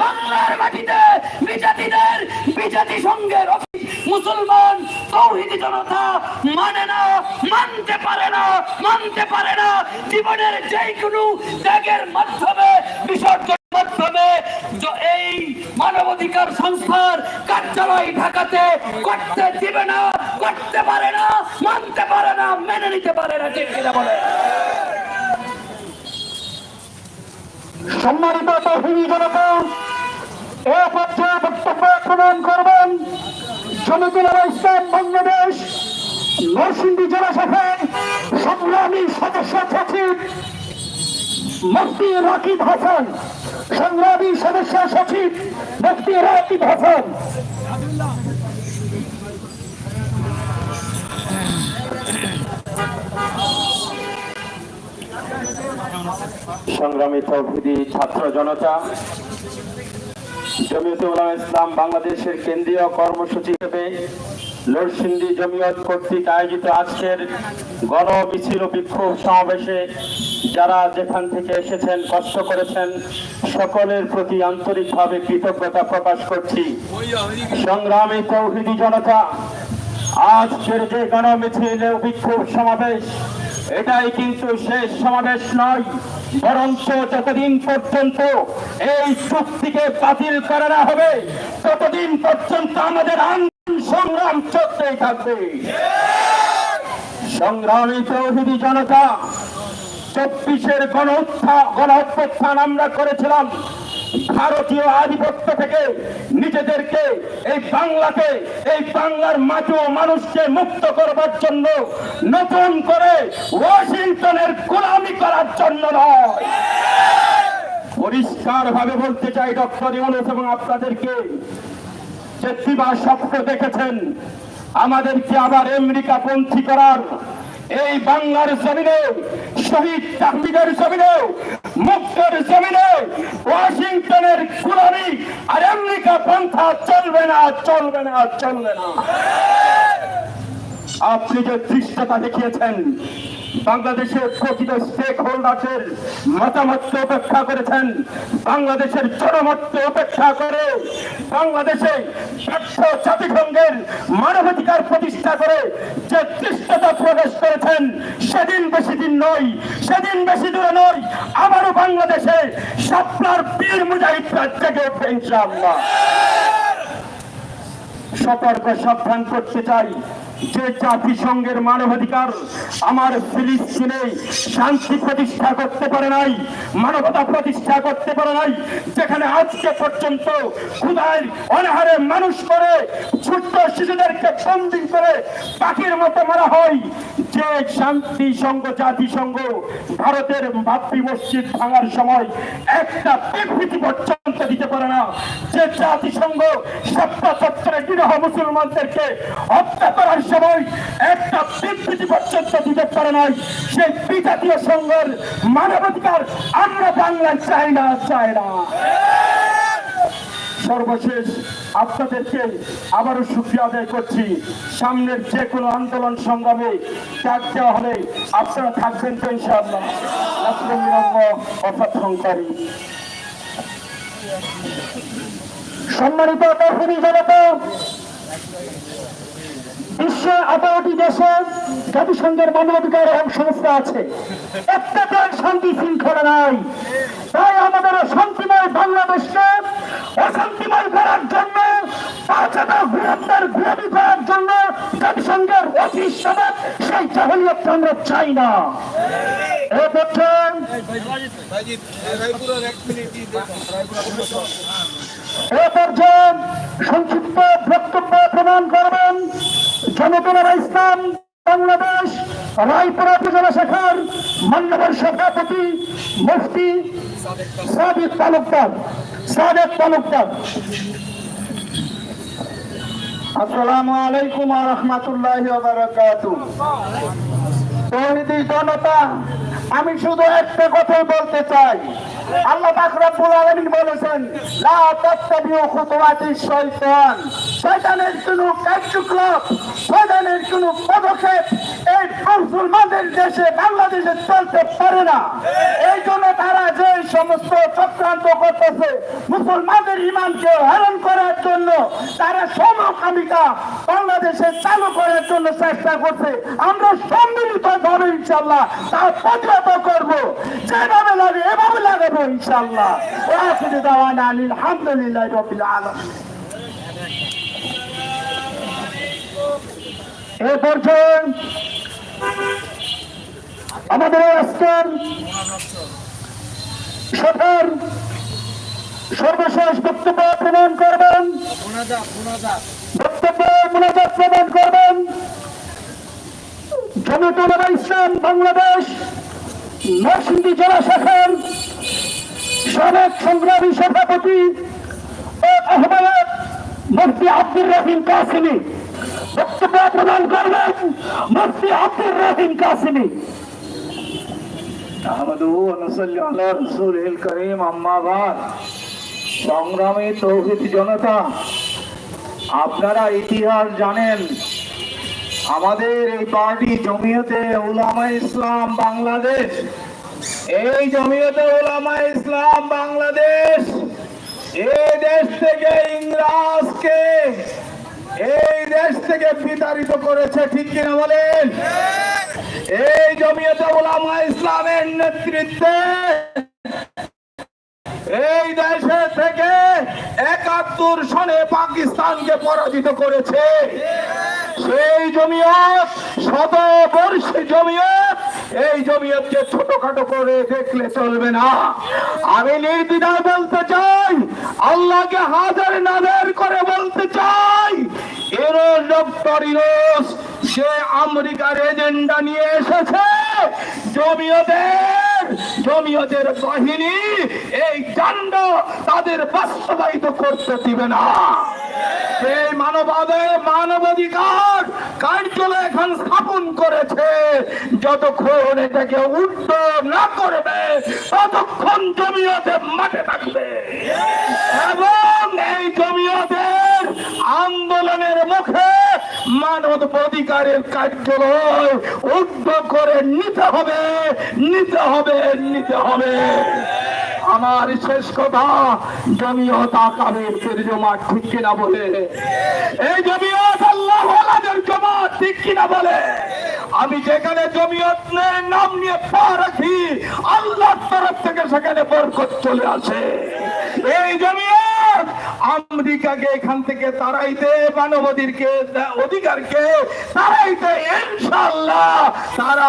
বাংলার মাটিতে বিজাতিদের বিজাতি সঙ্গের মুসলমান তৌহিদি জনতা মানে না, মানতে পারে না, মানতে পারে না। জীবনের যে কোনো ত্যাগের মাধ্যমে, বিসর্জন মাধ্যমে এই মানবাধিকার সংস্থার কার্যালয় ঢাকাতে করতে দিবে না, করতে পারে না, মানতে পারে না, মেনে নিতে পারে না কিনা বলে? সম্মানিত তহিনী জনতা, এ পর্যায়ে বক্তব্য প্রদান করবেন জমিতুল ইসলাম বাংলাদেশ, নরসিংদী জেলা শাখার সংগ্রামী সদস্য সচিব মুফতি রাকিব হাসান, সংগ্রামী সদস্য সচিব মুফতি রাকিব হাসান। সংগ্রামী তৌহিদি ছাত্র জনতা, জমিয়তে উলামা ইসলাম বাংলাদেশের কেন্দ্রীয় কর্মসূচি হিসেবে নরসিংদী জমিয়ত কর্তৃক আয়োজিত আজকের গণ মিছিল ও বিক্ষোভ সমাবেশে যারা যেখান থেকে এসেছেন, কষ্ট করেছেন, সকলের প্রতি আন্তরিকভাবে কৃতজ্ঞতা প্রকাশ করছি। সংগ্রামী তৌহিদি জনতা, আজকের যে গণমিছিল ও বিক্ষোভ সমাবেশ এটাই কিন্তু শেষ সমাবেশ নয়, বরঞ্চ যতদিন পর্যন্ত এই চুক্তিকে বাতিল করা না হবে, ততদিন পর্যন্ত আমাদের আন্দোলন সংগ্রাম চলতেই থাকবে। সংগ্রামী চৌধুরী জনতা, চব্বিশের গণ গণ আমরা করেছিলাম। ভারতীয় আধিপত্য থেকে নিজেদেরকে এই বাংলাকে, এই বাংলার মাটি ও মানুষকে মুক্ত করবার জন্য, নতুন করে ওয়াশিংটনের গোলামি করার জন্য নয়। পরিষ্কার ভাবে বলতে চাই, ডক্টর ইউনুস, এবং আপনাদেরকে যে দিবা স্বপ্ন দেখেছেন, আমাদেরকে আবার আমেরিকা পন্থী করার এই বাংলার জমিনে, শহীদ তাহমিদের জমিনে মুক্তের জমিনে ওয়াশিংটনের গুলামি আর আমেরিকা পন্থা চলবে না চলবে না চলবে না। আপনি যে দৃশ্যতা দেখিয়েছেন বাংলাদেশের প্রকৃত স্টেক হোল্ডার্সের মতামতকে উপেক্ষা করেছেন। বাংলাদেশের জনমতকে উপেক্ষা করে বাংলাদেশে জাতিসংঘের মানবাধিকার প্রতিষ্ঠা করে যে দৃষ্টতা প্রকাশ করেছেন, সেদিন বেশি দিন নয়, সেদিন বেশি দূরে নয়, আবারও বাংলাদেশে সাপলার বীর মুজাহিদরা জেগে উঠবে ইনশাআল্লাহ। সতর্ক সাবধান করতে চাই। যে জাতিসংঘের মানবাধিকার আমার ফিলিস্তিনে শান্তি প্রতিষ্ঠা করতে পারে নাই, মানবতা প্রতিষ্ঠা করতে পারে নাই, যেখানে আজকে পর্যন্ত ক্ষুদায় অনাহারে মানুষ করে, ছোট্ট শিশুদেরকে বন্দি করে পাখির মতো মারা হয়, যে শান্তি সংঘ জাতিসংঘ ভারতের ভাতৃ মসজিদ ভাঙার সময় একটা বিবৃতি পর্যন্ত দিতে পারে না। যে জাতিসংঘ সত্তা চত্বরে বিরহ মুসলমানদেরকে হত্যা করার সময় একটা বিবৃতি পর্যন্ত দিতে পারে নাই। সেই বিজাতীয় সংঘের মানবাধিকার আমরা বাংলায় চাই না চাই না। সর্বশেষ আপনাদেরকে আবারও সুক্রিয়া আদায় করছি। সামনের যে কোনো আন্দোলন সংগ্রামে ত্যাগ দেওয়া হলে আপনারা থাকবেন তো ইনশাআল্লাহ। সম্মানিত জনতা বিশ্বে আঠারোটি দেশে জাতিসংঘের মানবাধিকার সংস্থা আছে। একটা শান্তি শৃঙ্খলা নাই। তাই আমাদের শান্তিময় বাংলাদেশকে অশান্তিময় করার জন্য, পাঁচটা জন্য সেই চাই না। সংক্ষিপ্ত বক্তব্য প্রদান করবেন। জনতনারা ইসলাম, বাংলাদেশ, রায়পুরা উপজেলা শাখার মান্যবর সভাপতি মুফতি সাদিক তালুকদার তালুকদার। আসসালামু আলাইকুম ওয়া রাহমাতুল্লাহি ওয়া বারাকাতুহু। জনতা, আমি শুধু একটা কথাই বলতে চাই। আল্লাহ পাক আলামিন বলেছেন লা তাত্তাবিউ খুতুওয়াতিশ শয়তান। শয়তানের কোনো কার্যক্রম শয়তানের কোনো পদক্ষেপ মুসলমানদের দেশে বাংলাদেশে চলতে পারে না। এই জন্য তারা যে সমস্ত চক্রান্ত করতেছে, মুসলমানদের ইমানকে হরণ করার জন্য, তারা সমকামিতা বাংলাদেশে চালু করার জন্য চেষ্টা করছে। আমরা সম্মিলিত ভাবে ইনশাল্লাহ তা প্রতিহত করব। যেভাবে লাগে, এভাবে লাগাবো ইনশাল্লাহ আলহামদুলিল্লাহ রবিল আলম এ পর্যন্ত আমাদের আজকের সফর সর্বশেষ বক্তব্য প্রদান করবেন। বক্তব্য মোনাজাত প্রদান করবেন। জমিয়তুল উলামা ইসলাম বাংলাদেশ, নরসিংদী জেলা শাখার সাবেক সংগ্রামী সভাপতি আহ্বায়ক মুফতি আব্দুর রহিম কাসিমি। বক্তব্য প্রদান করবেন মুফতি আব্দুর রহিম কাসিমি। সংগ্রামী জনতা, আপনারা ইতিহাস জানেন, আমাদের এই পার্টি জমিয়তে উলামা ইসলাম বাংলাদেশ। এই জমিয়তে উলামা ইসলাম বাংলাদেশ। এই দেশ থেকে ইংরাজকে, এই দেশ থেকে বিতাড়িত করেছে, ঠিক কিনা বলেন? এই জমিয়তে ওলামা ইসলামের নেতৃত্বে এই দেশে থেকে একাত্তর সনে পাকিস্তানকে পরাজিত করেছে। সেই জমিয়ত শত বর্ষে জমিয়ত এই জমিয়তকে ছোটখাটো করে দেখলে চলবে না। আমি নির্দ্বিধায় বলতে চাই, আল্লাহকে হাজার নাজার করে বলতে চাই এরোজ ডক্টর ইরোজ সে আমেরিকার এজেন্ডা নিয়ে এসেছে। জমিয়তের জমিয়তের বাহিনী এই কাণ্ড তাদের বাস্তবায়িত করতে দিবে না। সেই মানবাদের মানবাধিকার কার্যালয় এখন স্থাপন করেছে। যতক্ষণ এটাকে উদ্যোগ না করবে, ততক্ষণ জমিয়তে মাঠে থাকবে এবং এই জমিয়তের আন্দোলনের মুখে মানব অধিকারের কার্যালয় উদ্যোগ করে নিতে হবে নিতে হবে নিতে হবে। আমার শেষ কথা, জমিয়ত আকাবের জমা ঠিক কিনা বলে। এই জমিয়ত আল্লাহ জমা বলে। আমি যেখানে জমিয়তের নাম নিয়ে পা রাখি, আল্লাহর তরফ থেকে সেখানে বরকত চলে আসে। এই জমিয়ত আমেরিকাকে এখান থেকে তারাইতে মানবাধিরকে অধিকারকে তারাইতে ইনশাআল্লাহ, তারা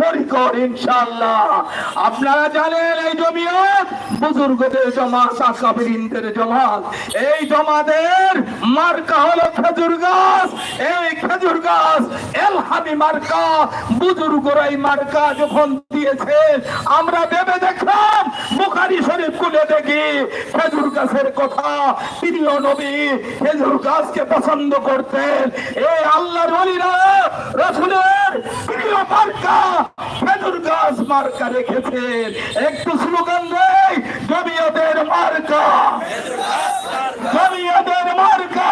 পরিকর ইনশাআল্লাহ। আপনারা জানেন এই জমিয়ত বুজুর্গদের জমাত, আকাবিরিনদের জমাত। এই জমাদের মার্কা হলো খেজুর গাছ। এই খেজুর গাছ এলহামি মার্কা বুজুর্গরা এই মার্কা যখন দিয়েছে, আমরা ভেবে দেখলাম বুখারি শরীফ খুলে দেখি খেজুর গাছের কথা প্রিয় নবী খেজুর গাছকে পছন্দ করতেন। এই আল্লাহর ওলিরা, রসুলের প্রিয় মার্কা, খেজুর গাছ মার্কা রেখেছেন। একটু স্লোগান জমিয়তের মার্কা। জমিয়তের মার্কা।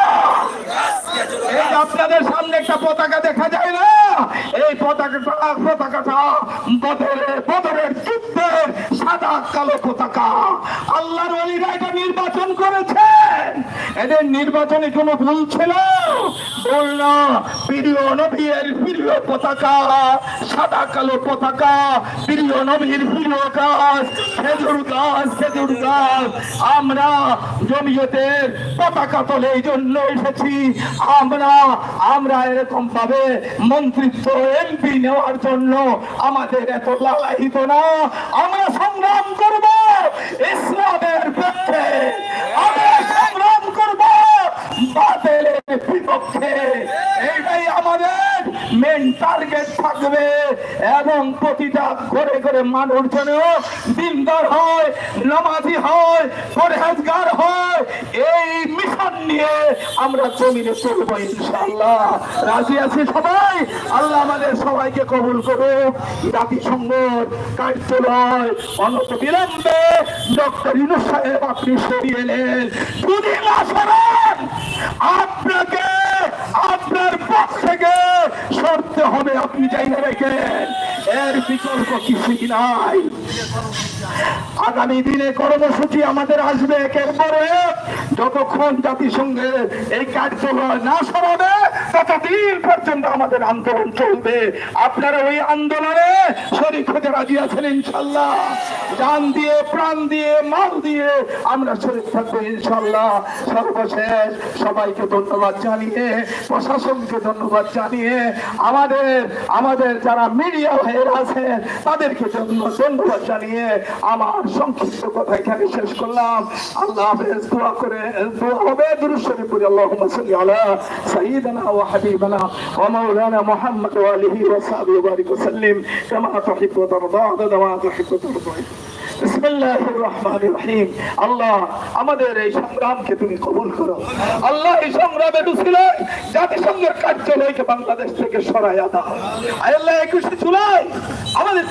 এই আপনাদের সামনে একটা পতাকা দেখা যায় না? এই পতাকাটা পতাকাটা বদরে বদরের যুদ্ধের সাদা কালো পতাকা। আল্লাহর এটা নির্বাচন করেছেন এদের নির্বাচনে কোনো ভুল ছিল? না। প্রিয় নবীর প্রিয় পতাকা, সাদা কালো পতাকা, প্রিয় নবীর প্রিয় গাছ খেজুর গাছ খেজুর গাছ। আমরা জমিয়তের পতাকা তোলে এই জন্য এসেছি। আমরা আমরা এরকম ভাবে মন্ত্রিত্ব এমপি নেওয়ার জন্য আমাদের এত লালায়িত না। আমরা সংগ্রাম করব, ইসলামের পক্ষে। আমরা সংগ্রাম করব, বাতিলের বিপক্ষে। এইটাই আমাদের মেন টার্গেট থাকবে। এবং প্রতিটা ঘরে ঘরে মানুষ যেন দিনদার হয়, নামাজি হয়, পরহেজগার হয়, এই মিশন নিয়ে আমরা জমিনে চলবো ইনশাআল্লাহ। রাজি আছি সবাই? আল্লাহ আমাদের সবাইকে কবুল করুক। জাতিসংঘ কার্যালয় অনত বিলম্বে ডক্টর ইনু সাহেব আপনি সরিয়ে নেন। দুদিন না সরান আপনাকে আপনার থেকে সরতে হবে, আপনি যাই রেখে এর বিকল্প কিছুই নাই। আগামী দিনে কর্মসূচি আমাদের আসবে, একের পরে যতক্ষণ জাতিসংঘের এই কার্যক্রম না সরাবে ততদিন পর্যন্ত আমাদের আন্দোলন চলবে। আপনারা ওই আন্দোলনে হতে রাজি আছেন ইনশাল্লাহ। দিয়ে, প্রাণ দিয়ে, মাল দিয়ে আমরা থাকব ইনশাল্লাহ। সর্বশেষ সবাইকে ধন্যবাদ জানিয়ে, প্রশাসনকে ধন্যবাদ জানিয়ে আমাদের আমাদের যারা মিডিয়া ভাইয়ের আছেন, তাদেরকে জন্য ধন্যবাদ জানিয়ে আমার সংক্ষিপ্ত কথা এখানে শেষ করলাম। আল্লাহ দোয়া করে, দোয়া হবে সাল্লি আলা ومولانا محمد হাবিবানা وصحبه وبارك وسلم كما تحب وترضى عدد ما تحب وترضى আল্লাহ আমাদের এই সংগ্রামকে তুমি কবুল করো। আল্লাহ এই সংগ্রামে ঢুকছিলে জাতিসংঘের কার্যালয়কে বাংলাদেশ থেকে সরাইয়া দাও। আল্লাহ, একুশে জুলাই আমাদের